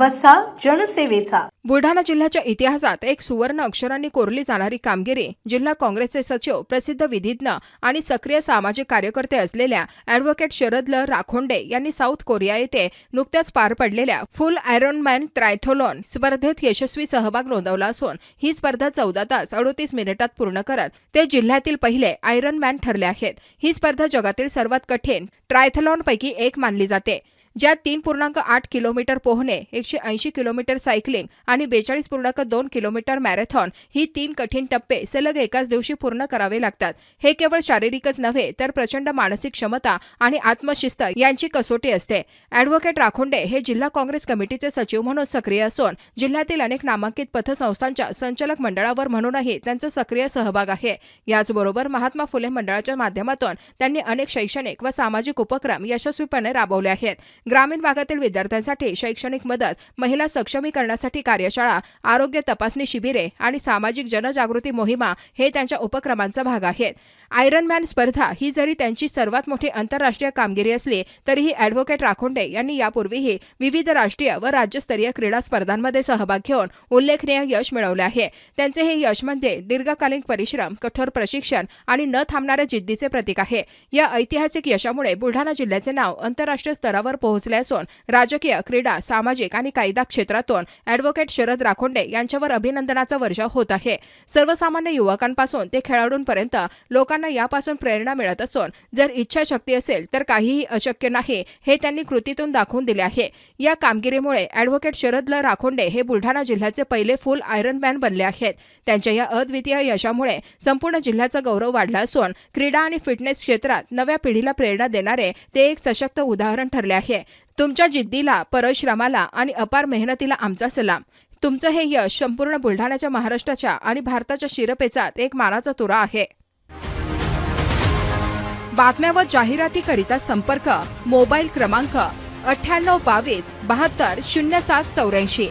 वसा जनसेवेचा. बुलढाणा जिल्ह्याच्या इतिहासात एक सुवर्ण अक्षरांनी कोरली जाणारी कामगिरी जिल्हा काँग्रेसचे सचिव प्रसिद्ध विधिज्ञ आणि सक्रिय सामाजिक कार्यकर्ते असलेल्या अॅडव्होकेट शरद ल राखोंडे यांनी साऊथ कोरिया येथे नुकत्याच पार पडलेल्या फुल आयरॉनमॅन ट्रायथोलॉन स्पर्धेत यशस्वी सहभाग नोंदवला असून ही स्पर्धा चौदा तास अडोतीस मिनिटात पूर्ण करत ते जिल्ह्यातील पहिले आयरन मॅन ठरले आहेत. ही स्पर्धा जगातील सर्वात कठीण ट्रायथलॉनपैकी एक मानली जाते. ज्यात तीन पूर्णांक आठ किलोमीटर पोहणे एकशे ऐंशी किलोमीटर सायकलिंग आणि बेचाळीस पूर्णांक दोन किलोमीटर मॅरेथॉन ही तीन कठीण टप्पे सलग एकाच दिवशी पूर्ण करावे लागतात. हे केवळ शारीरिकच नव्हे तर प्रचंड मानसिक क्षमता आणि आत्मशिस्त यांची कसोटी असते. अॅडव्होकेट राखोंडे हे जिल्हा काँग्रेस कमिटीचे सचिव म्हणून सक्रिय असून जिल्ह्यातील अनेक नामांकित पथसंस्थांच्या संचालक मंडळावर म्हणूनही त्यांचा सक्रिय सहभाग आहे. याचबरोबर महात्मा फुले मंडळाच्या माध्यमातून त्यांनी अनेक शैक्षणिक व सामाजिक उपक्रम यशस्वीपणे राबवले आहेत. ग्रामीण भागातील विद्यार्थ्यांसाठी शैक्षणिक मदत महिला सक्षमीकरणासाठी कार्यशाळा आरोग्य तपासणी शिबिरे आणि सामाजिक जनजागृती मोहिमा हे त्यांच्या उपक्रमांचा भाग आहेत. आयरनमॅन स्पर्धा ही जरी त्यांची सर्वात मोठी आंतरराष्ट्रीय कामगिरी असली तरीही अॅडव्होकेट राखोंडे यांनी यापूर्वीही विविध राष्ट्रीय व राज्यस्तरीय क्रीडा स्पर्धांमध्ये सहभाग घेऊन उल्लेखनीय यश मिळवले आहे. त्यांचे हे यश म्हणजे दीर्घकालीन परिश्रम कठोर प्रशिक्षण आणि न थांबणाऱ्या जिद्दीचे प्रतीक आहे. या ऐतिहासिक यशामुळे बुलढाणा जिल्ह्याचे नाव आंतरराष्ट्रीय स्तरावर पोहोच पोहोचले असून राजकीय क्रीडा सामाजिक आणि कायदा क्षेत्रातून अॅडव्होकेट शरद राखोंडे यांच्यावर अभिनंदनाचा वर्षाव होत आहे. सर्वसामान्य युवकांपासून ते खेळाडूंपर्यंत लोकांना यापासून प्रेरणा मिळत असून जर इच्छाशक्ती असेल तर काहीही अशक्य नाही हे त्यांनी कृतीतून दाखवून दिले आहे. या कामगिरीमुळे अॅडव्होकेट शरद ल राखोंडे हे बुलढाणा जिल्ह्याचे पहिले फुल आयरनमॅन बनले आहेत. त्यांच्या या अद्वितीय यशामुळे संपूर्ण जिल्ह्याचा गौरव वाढला असून क्रीडा आणि फिटनेस क्षेत्रात नव्या पिढीला प्रेरणा देणारे ते एक सशक्त उदाहरण ठरले आहे. तुमच्या जिद्दीला परश्रमाला आणि अपार मेहनतीला आमचा सलाम. तुमचं हे यश संपूर्ण बुलढाण्याच्या महाराष्ट्राच्या आणि भारताच्या शिरपेचात एक मानाचा तुरा आहे. बातम्या व जाहिरातीकरिता संपर्क मोबाईल क्रमांक अठ्ठ्याण्णव बावीस बहात्तर शून्य सात चौऱ्याऐंशी.